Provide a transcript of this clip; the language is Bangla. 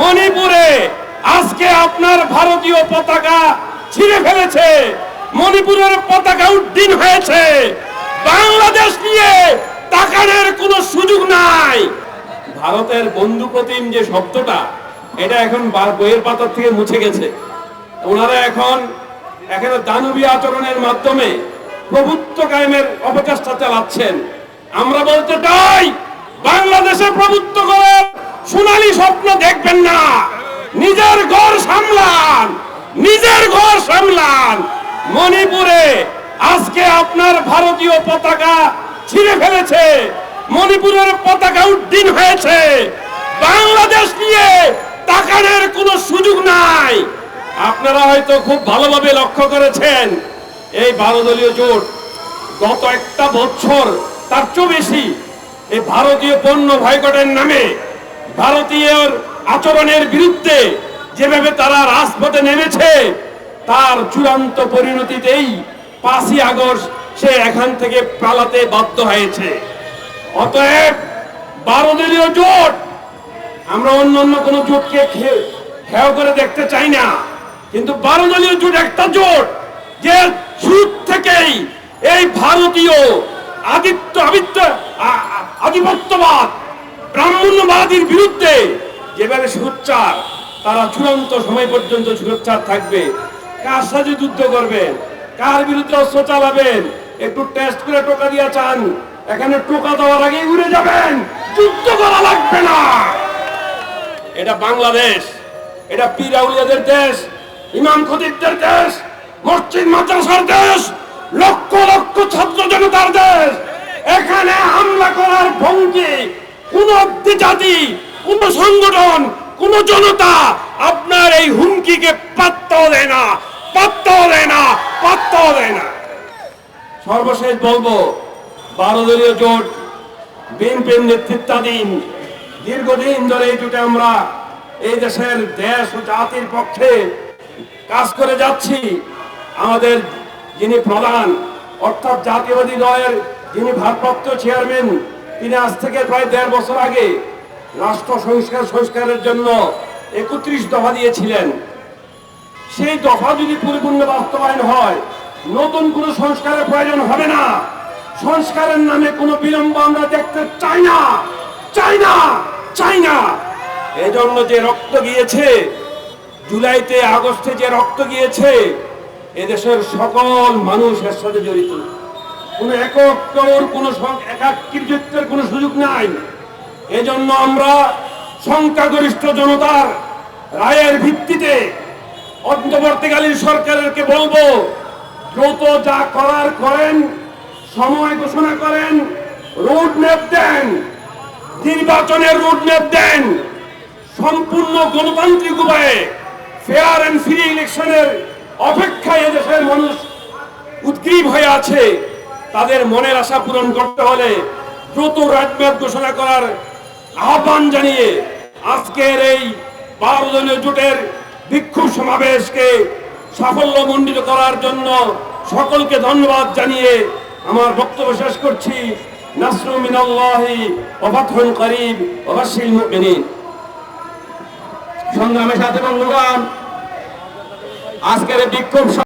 মণিপুরে আজকে আপনার ভারতীয় পতাকা ছিঁড়ে ফেলেছে। মণিপুরের পতাকা উড্ডীন হয়েছে। বাংলাদেশ নিয়ে তাকানোর কোনো সুযোগ নাই। ভারতের বন্ধু প্রতিম যে শব্দটা, এটা এখন বইয়ের পাতার থেকে মুছে গেছে। ওনারা এখন এখানে দানবী আচরণের মাধ্যমে প্রভুত্ব কায়েমের অপচেষ্টা চালাচ্ছেন। আমরা বলতে চাই মণিপুরে আজকে আপনার ভারতীয় পতাকা ছিঁড়ে ফেলেছে। মণিপুরের পতাকা উড্ডীন হয়েছে। বাংলাদেশ নিয়ে তাকানোর কোনো সুযোগ নাই। আপনারা হয়তো খুব ভালোভাবে লক্ষ্য করেছেন, এই বারো দলীয় জোট গত একটা বছর তার চেয়েও বেশি এই ভারতীয় পণ্য ভয়কটের নামে ভারতীয় আচরণের বিরুদ্ধে যেভাবে তারা রাজপথে নেমেছে তার চূড়ান্ত পরিণতিতেই পাঁচই আগস্ট সে এখান থেকে পালাতে বাধ্য হয়েছে। অতএব বারো দলীয় জোট, আমরা অন্য অন্য কোনো জোটকে খেয়াল করে দেখতে চাই না। কিন্তু বারো দলীয় জোট একটা জোট, যে সুদ থেকেই এই ভারতীয় আদিত্য আদিত্য আধিপত্যবাদ, ব্রাহ্মণ্যবাদীর বিরুদ্ধে যেভাবে সুচ্চার তারা চূড়ান্ত সময় পর্যন্ত সুরক্ষার থাকবে। কার সাথে যুদ্ধ করবেন? কার বিরুদ্ধে অস্ত্র চালাবেন? একটু টেস্ট করে টোকা দিয়ে চান। এখানে টোকা দেওয়ার আগে উড়ে যাবেন। যুদ্ধ করা লাগবে না। এটা বাংলাদেশ। এটা পীরাউলিয়াদের দেশ, ইমাম খতিবদের দেশ, মসজিদ মাদ্রাসার দেশ, লক্ষ লক্ষ ছাত্র জনতার দেশ। এখানে হামলা করার ভঙ্গি, কোন জাতি, কোন সংগঠন, কোন জনতা আপনার এই হুমকিকে পাত্তাও দেয় না পাত্তাও দেয় না পাত্তাও দেয় না সর্বশেষ বলব বারো দলীয় জোট, বিএনপির নেতৃত্বাধীন, দীর্ঘদিন ধরে এই জোটে আমরা এই দেশের দেশ ও জাতির পক্ষে কাজ করে যাচ্ছি। আমাদের যিনি প্রধান, অর্থাৎ জাতীয়বাদী দলের যিনি ভারপ্রাপ্ত চেয়ারম্যান, তিনি আজ থেকে প্রায় দেড় বছর আগে রাষ্ট্র সংস্কার সংস্কারের জন্য একত্রিশ দফা দিয়েছিলেন। সেই দফা যদি পরিপূর্ণ বাস্তবায়ন হয় নতুন কোনো সংস্কারের প্রয়োজন হবে না। সংস্কারের নামে কোনো বিলম্ব আমরা দেখতে চাই না। চাই না! চাই না! এই জন্য যে রক্ত গিয়েছে, জুলাইতে আগস্টে যে রক্ত গিয়েছে, এদেশের সকল মানুষ এর সাথে জড়িত। কোনো একক কেউর কোনো সং- একাকৃতিত্বের কোনো সুযোগ নাই। এজন্য আমরা সংখ্যাগরিষ্ঠ জনতার রায়ের ভিত্তিতে অন্তর্বর্তীকালীন সরকারকে বলব দ্রুত যা করার করেন, সময় ঘোষণা করেন রোড ম্যাপ দেন, নির্বাচনের রোড ম্যাপ দেন, সম্পূর্ণ গণতান্ত্রিক উপায়ে ফেয়ার অ্যান্ড ফ্রি ইলেকশনের অপেক্ষায় এদেশের মানুষ উদ্গ্রীব হয়ে আছে। তাদের মনের আশা পূরণ করতে হলে দ্রুত রাজম্যাপ ঘোষণা করার আহ্বান জানিয়ে আজকের এই বারো দলীয় জোটের বিক্ষোভ সমাবেশকে সাফল্য মন্ডিত করার জন্য সকলকে ধন্যবাদ জানিয়ে আমার বক্তব্য শেষ করছি। সংগ্রামের সাথে আজকের বিক্ষোভ